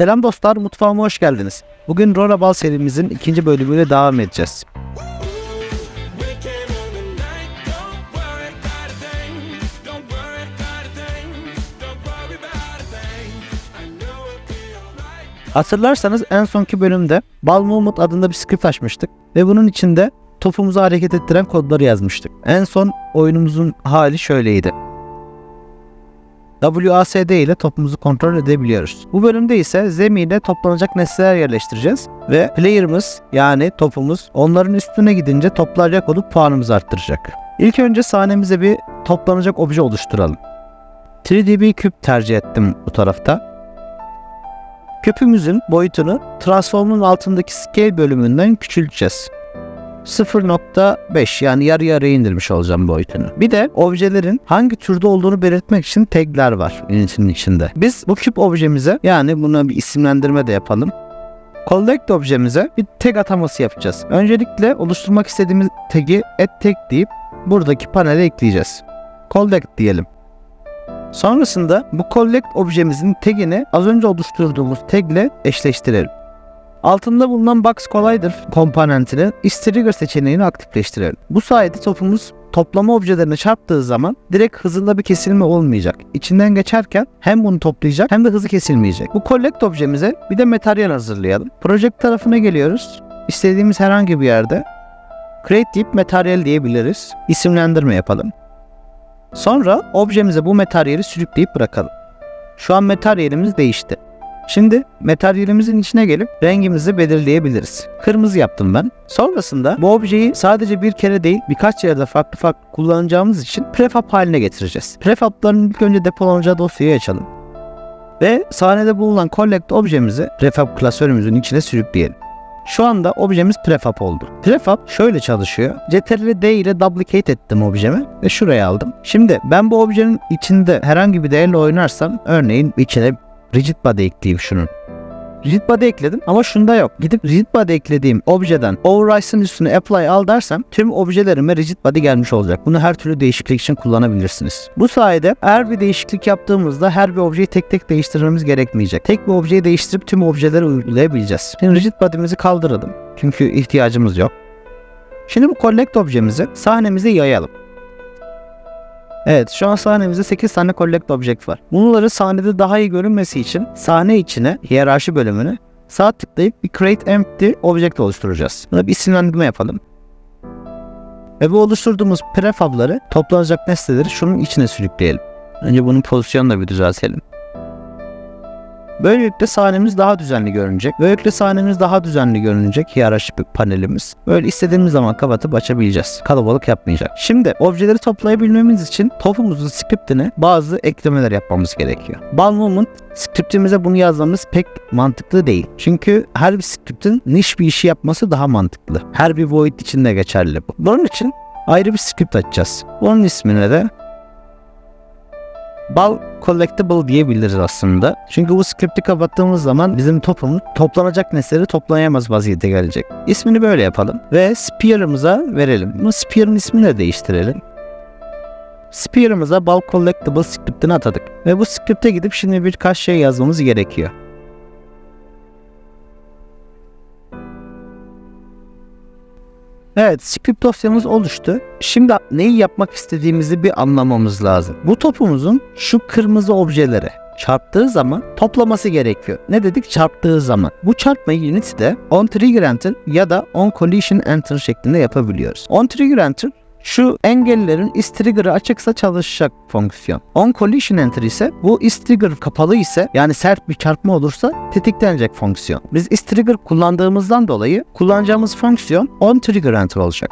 Selam dostlar, mutfağıma hoş geldiniz. Bugün Rollerball serimizin ikinci bölümüyle devam edeceğiz. Hatırlarsanız en sonki bölümde Ball Movement adında bir script açmıştık ve bunun içinde topumuzu hareket ettiren kodları yazmıştık. En son oyunumuzun hali şöyleydi. WASD ile topumuzu kontrol edebiliyoruz. Bu bölümde ise zemine toplanacak nesneler yerleştireceğiz ve player'ımız yani topumuz onların üstüne gidince toplar yok olup puanımızı arttıracak. İlk önce sahnemize bir toplanacak obje oluşturalım. 3DB küp tercih ettim bu tarafta. Küpümüzün boyutunu transformun altındaki scale bölümünden küçülteceğiz. 0.5 yani yarı yarıya indirmiş olacağım boyutunu. Bir de objelerin hangi türde olduğunu belirtmek için tagler var Unity'nin içinde. Biz bu küp objemize yani buna bir isimlendirme de yapalım. Collect objemize bir tag ataması yapacağız. Öncelikle oluşturmak istediğimiz tag'i add tag deyip buradaki panele ekleyeceğiz. Collect diyelim. Sonrasında bu collect objemizin tagini az önce oluşturduğumuz tag ile eşleştirelim. Altında bulunan Box Collider komponentini trigger seçeneğini aktifleştirelim. Bu sayede topumuz toplama objelerine çarptığı zaman direkt hızında bir kesilme olmayacak. İçinden geçerken hem bunu toplayacak hem de hızı kesilmeyecek. Bu collect objemize bir de materyal hazırlayalım. Project tarafına geliyoruz. İstediğimiz herhangi bir yerde create deyip materyal diyebiliriz. İsimlendirme yapalım. Sonra objemize bu materyali sürükleyip bırakalım. Şu an materyalimiz değişti. Şimdi materyalimizin içine gelip rengimizi belirleyebiliriz. Kırmızı yaptım ben. Sonrasında bu objeyi sadece bir kere değil birkaç yerde farklı farklı kullanacağımız için prefab haline getireceğiz. Prefabların ilk önce depolanacağı dosyayı açalım. Ve sahnede bulunan collect objemizi prefab klasörümüzün içine sürükleyelim. Şu anda objemiz prefab oldu. Prefab şöyle çalışıyor. Ctrl D ile duplicate ettim objemi ve şuraya aldım. Şimdi ben bu objenin içinde herhangi bir değerle oynarsam örneğin içine rigid body ekleyeyim şunun. Rigid body ekledim ama şunda yok. Gidip rigid body eklediğim objeden override'ın üstüne apply al dersem tüm objelerime rigid body gelmiş olacak. Bunu her türlü değişiklik için kullanabilirsiniz. Bu sayede her bir değişiklik yaptığımızda her bir objeyi tek tek değiştirmemiz gerekmeyecek. Tek bir objeyi değiştirip tüm objeleri uygulayabileceğiz. Şimdi rigid body'mizi kaldıralım. Çünkü ihtiyacımız yok. Şimdi bu collect objemizi sahnemize yayalım. Evet şu an sahnemizde 8 tane collect object var. Bunları sahnede daha iyi görünmesi için sahne içine hiyerarşi bölümünü sağ tıklayıp bir create empty object oluşturacağız. Buna bir isimlendirme yapalım. Ve bu oluşturduğumuz prefabları toplanacak nesneleri şunun içine sürükleyelim. Önce bunun pozisyonunu da bir düzeltelim. Böylelikle sahnemiz daha düzenli görünecek. Böylelikle sahnemiz daha düzenli görünecek hiyerarşi panelimiz. Böyle istediğimiz zaman kapatıp açabileceğiz. Kalabalık yapmayacak. Şimdi objeleri toplayabilmemiz için topumuzun scriptine bazı eklemeler yapmamız gerekiyor. Ball Movement scriptimize bunu yazmamız pek mantıklı değil. Çünkü her bir scriptin niş bir işi yapması daha mantıklı. Her bir void için de geçerli bu. Bunun için ayrı bir script açacağız. Bunun ismine de Bal collectible diyebiliriz aslında. Çünkü bu script'i kapattığımız zaman bizim topumuz toplanacak nesneleri toplayamaz vaziyete gelecek. İsmini böyle yapalım ve spear'ımıza verelim. Bu spear'ın ismini de değiştirelim. Spear'ımıza bal collectible script'ini atadık. Ve bu script'e gidip şimdi birkaç şey yazmamız gerekiyor. Evet, script dosyamız oluştu. Şimdi neyi yapmak istediğimizi bir anlamamız lazım. Bu topumuzun şu kırmızı objelere çarptığı zaman toplaması gerekiyor. Ne dedik? Çarptığı zaman. Bu çarpmayı Unity'de on trigger enter ya da on collision enter şeklinde yapabiliyoruz. On trigger enter şu engellerin is trigger'ı açıksa çalışacak fonksiyon. On collision enter ise bu is trigger kapalı ise yani sert bir çarpma olursa tetiklenecek fonksiyon. Biz is trigger kullandığımızdan dolayı kullanacağımız fonksiyon on trigger enter olacak.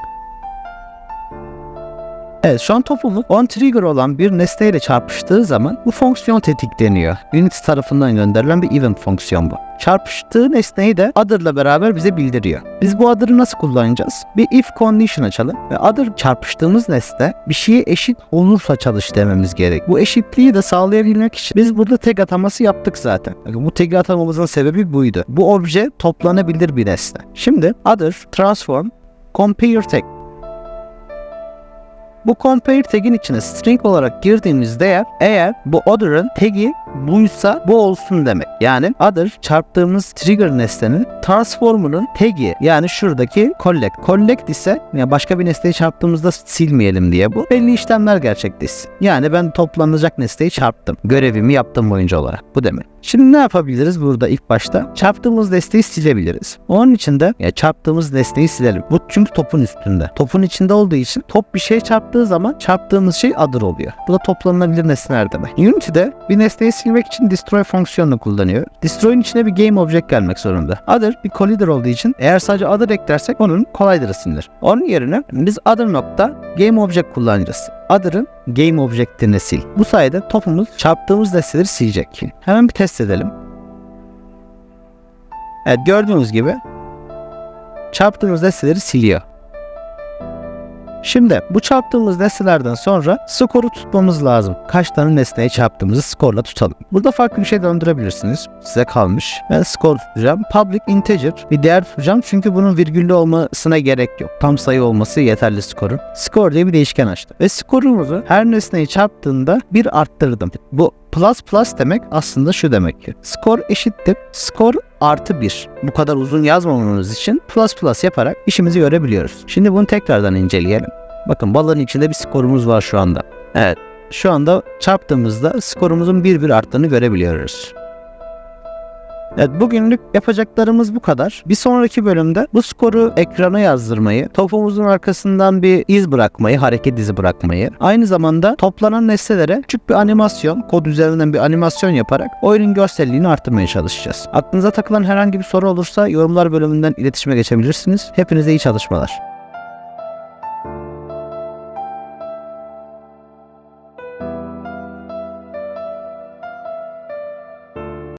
Evet şu an topumuz on trigger olan bir nesneyle çarpıştığı zaman bu fonksiyon tetikleniyor. Unity tarafından gönderilen bir event fonksiyon bu. Çarpıştığı nesneyi de other'la beraber bize bildiriyor. Biz bu other'ı nasıl kullanacağız? Bir if condition açalım ve other çarpıştığımız nesne bir şeye eşit olursa çalış dememiz gerek. Bu eşitliği de sağlayabilmek için biz burada tag ataması yaptık zaten. Bakın bu tag atamamızın sebebi buydu. Bu obje toplanabilir bir nesne. Şimdi other transform compare tag bu compare tag'in içine string olarak girdiğimiz değer eğer bu other'ın tag'i buysa bu olsun demek. Yani other çarptığımız trigger nesnenin transformer'ın tag'i yani şuradaki collect. Collect ise yani başka bir nesneyi çarptığımızda silmeyelim diye bu. Belli işlemler gerçekleşsin. Yani ben toplanacak nesneyi çarptım. Görevimi yaptım oyuncu olarak. Bu demek. Şimdi ne yapabiliriz burada ilk başta? Çarptığımız nesneyi silebiliriz. Onun için de ya çarptığımız nesneyi silelim. Bu çünkü topun üstünde. Topun içinde olduğu için top bir şey çarptığı zaman çarptığımız şey other oluyor. Bu da toplanabilir nesneler demek. Unity'de bir nesneyi silmek için destroy fonksiyonunu kullanıyor. Destroy'un içine bir game object gelmek zorunda. Other bir collider olduğu için eğer sadece other eklersek onun collider'ı silinir. Onun yerine biz other nokta game object kullanırız. Other'ın game object'ini sil. Bu sayede topumuz çarptığımız nesneleri silecek. Hemen bir test edelim. Evet gördüğünüz gibi çarptığımız nesneleri siliyor. Şimdi bu çarptığımız nesnelerden sonra skoru tutmamız lazım. Kaç tane nesneye çarptığımızı skorla tutalım. Burada farklı bir şey döndürebilirsiniz. Size kalmış. Ben skor tutacağım. Public integer bir değer tutacağım. Çünkü bunun virgüllü olmasına gerek yok. Tam sayı olması yeterli skorun. Skor diye bir değişken açtım. Ve skorumuzu her nesneyi çarptığında bir arttırdım. Bu plus plus demek aslında şu demek ki. Skor eşittir. Skor artı 1. Bu kadar uzun yazmamamız için plus plus yaparak işimizi görebiliyoruz. Şimdi bunu tekrardan inceleyelim. Bakın balığın içinde bir skorumuz var şu anda. Evet. Şu anda çarptığımızda skorumuzun bir bir arttığını görebiliyoruz. Evet bugünlük yapacaklarımız bu kadar. Bir sonraki bölümde bu skoru ekrana yazdırmayı, topumuzun arkasından bir iz bırakmayı, hareket izi bırakmayı, aynı zamanda toplanan nesnelere küçük bir animasyon, kod üzerinden bir animasyon yaparak oyunun görselliğini arttırmaya çalışacağız. Aklınıza takılan herhangi bir soru olursa yorumlar bölümünden iletişime geçebilirsiniz. Hepinize iyi çalışmalar.